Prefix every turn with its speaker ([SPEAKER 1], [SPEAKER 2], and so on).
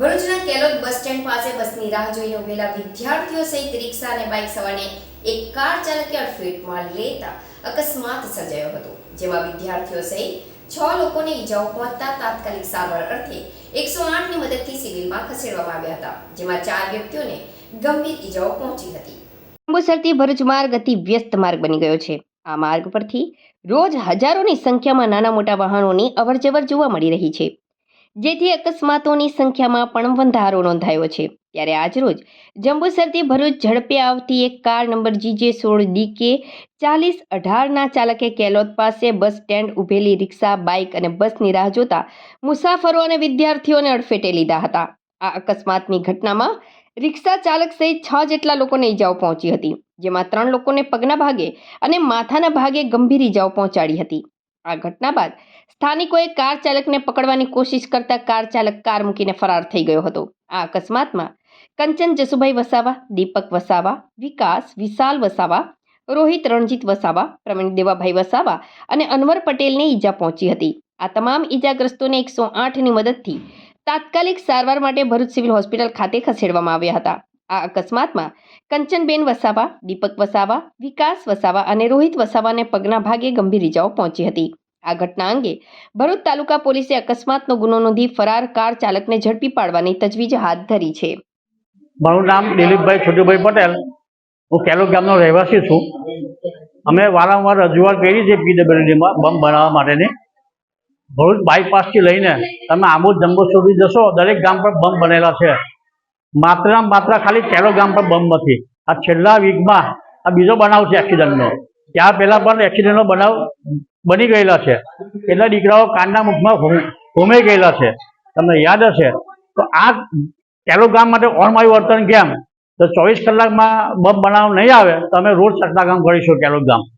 [SPEAKER 1] ભરૂચના કેલોદ bus stand પાસે બસની રાહ જોઈને ઉભેલા વિદ્યાર્થીઓ સહિત રિક્ષા અને બાઇક સવારને એક કાર ચાલકે અડફેટમાં લેતા અકસ્માત સર્જાયો હતો, જેમાં વિદ્યાર્થીઓ સહિત છ લોકોને ઈજાઓ પહોંચતા તાત્કાલિક સારવાર અર્થે એકસો આઠની મદદથી સિવિલમાં ખસેડવામાં આવ્યા હતા, જેમાં ચાર વ્યક્તિઓને ગંભીર ઈજાઓ પહોંચી હતી. અંબુસરથી ભરૂચ માર્ગ અતિ વ્યસ્ત માર્ગ બની ગયો છે. આ માર્ગ પરથી રોજ હજારોની સંખ્યામાં નાના મોટા વાહનોની અવરજવર જોવા મળી રહી છે. જેથી અકસ્માતોની સંખ્યામાં પણ વધારો નોંધાયો છે. ત્યારે આજરોજ જંબુસરથી ભરૂચ ઝડપે આવતી એક કાર નંબર જીજે સોળ ડીકે ચાલીસ અઢારના ચાલકે કેલોદ પાસે બસ સ્ટેન્ડ ઊભેલી રિક્ષા, બાઇક અને બસની રાહ જોતા મુસાફરો અને વિદ્યાર્થીઓને અડફેટે લીધા હતા. આ અકસ્માતની ઘટનામાં રિક્ષા ચાલક સહિત છ જેટલા લોકોને ઈજાઓ પહોંચી હતી, જેમાં ત્રણ લોકોને પગના ભાગે અને માથાના ભાગે ગંભીર ઈજાઓ પહોંચાડી હતી. આ ઘટના બાદ સ્થાનિકોએ કાર ચાલકને પકડવાની કોશિશ કરતા કાર ચાલક કાર મૂકીને ફરાર થઈ ગયો હતો. આ અકસ્માતમાં કંચન જસુભાઈ વસાવા, દીપક વસાવા, વિકાસ, વિશાલ વસાવા, રોહિત રણજીત વસાવા, પ્રવીણ દેવાભાઈ વસાવા અને અનવર પટેલને ઈજા પહોંચી હતી. આ તમામ ઈજાગ્રસ્તોને એકસો આઠની મદદથી તાત્કાલિક સારવાર માટે ભરૂચ સિવિલ હોસ્પિટલ ખાતે ખસેડવામાં આવ્યા હતા. આ અકસ્માતમાં કંચનબેન વસાવા, દીપક વસાવા, વિકાસ વસાવા અને રોહિત વસાવાને પગના ભાગે ગંભીર ઈજાઓ પહોંચી હતી. આ ઘટના અંગે ભરૂચ તાલુકા પોલીસે અકસ્માતનો ગુનો નોંધી ફરાર કાર ચાલકને ઝડપી પાડવાની તજવીજ હાથ ધરી છે.
[SPEAKER 2] મારું નામ દિલીપભાઈ છોટુભાઈ પટેલ. હું કેલોદ ગામનો રહેવાસી છું. અમે વારંવાર રજૂઆત કરી છે પીડબ્લ્યુડીમાં બંબ બનાવવા માટેની. ભરૂચ બાયપાસથી લઈને તમે આમોદ જંબો સુધી જશો, દરેક ગામ પર બંબ બનેલા છે. માત્ર માત્ર ખાલી ગામ પર બંબ નથી. આ છેલ્લા વીકમાં આ બીજો બનાવ છે એક્સિડન્ટનો. ત્યાં પહેલાં પણ એક્સિડન્ટનો બનાવ બની ગયેલા છે. કેટલા દીકરાઓ કાનના મુખમાં હોમ- હોમાઈ ગયેલા છે. તમને યાદ હશે? તો આ કેલો ગામ માટે ઓરમાયું વર્તન કેમ? તો ચોવીસ કલાકમાં બંબ બનાવ નહીં આવે, તો અમે રોજ કામ કરીશું કેલો ગામ.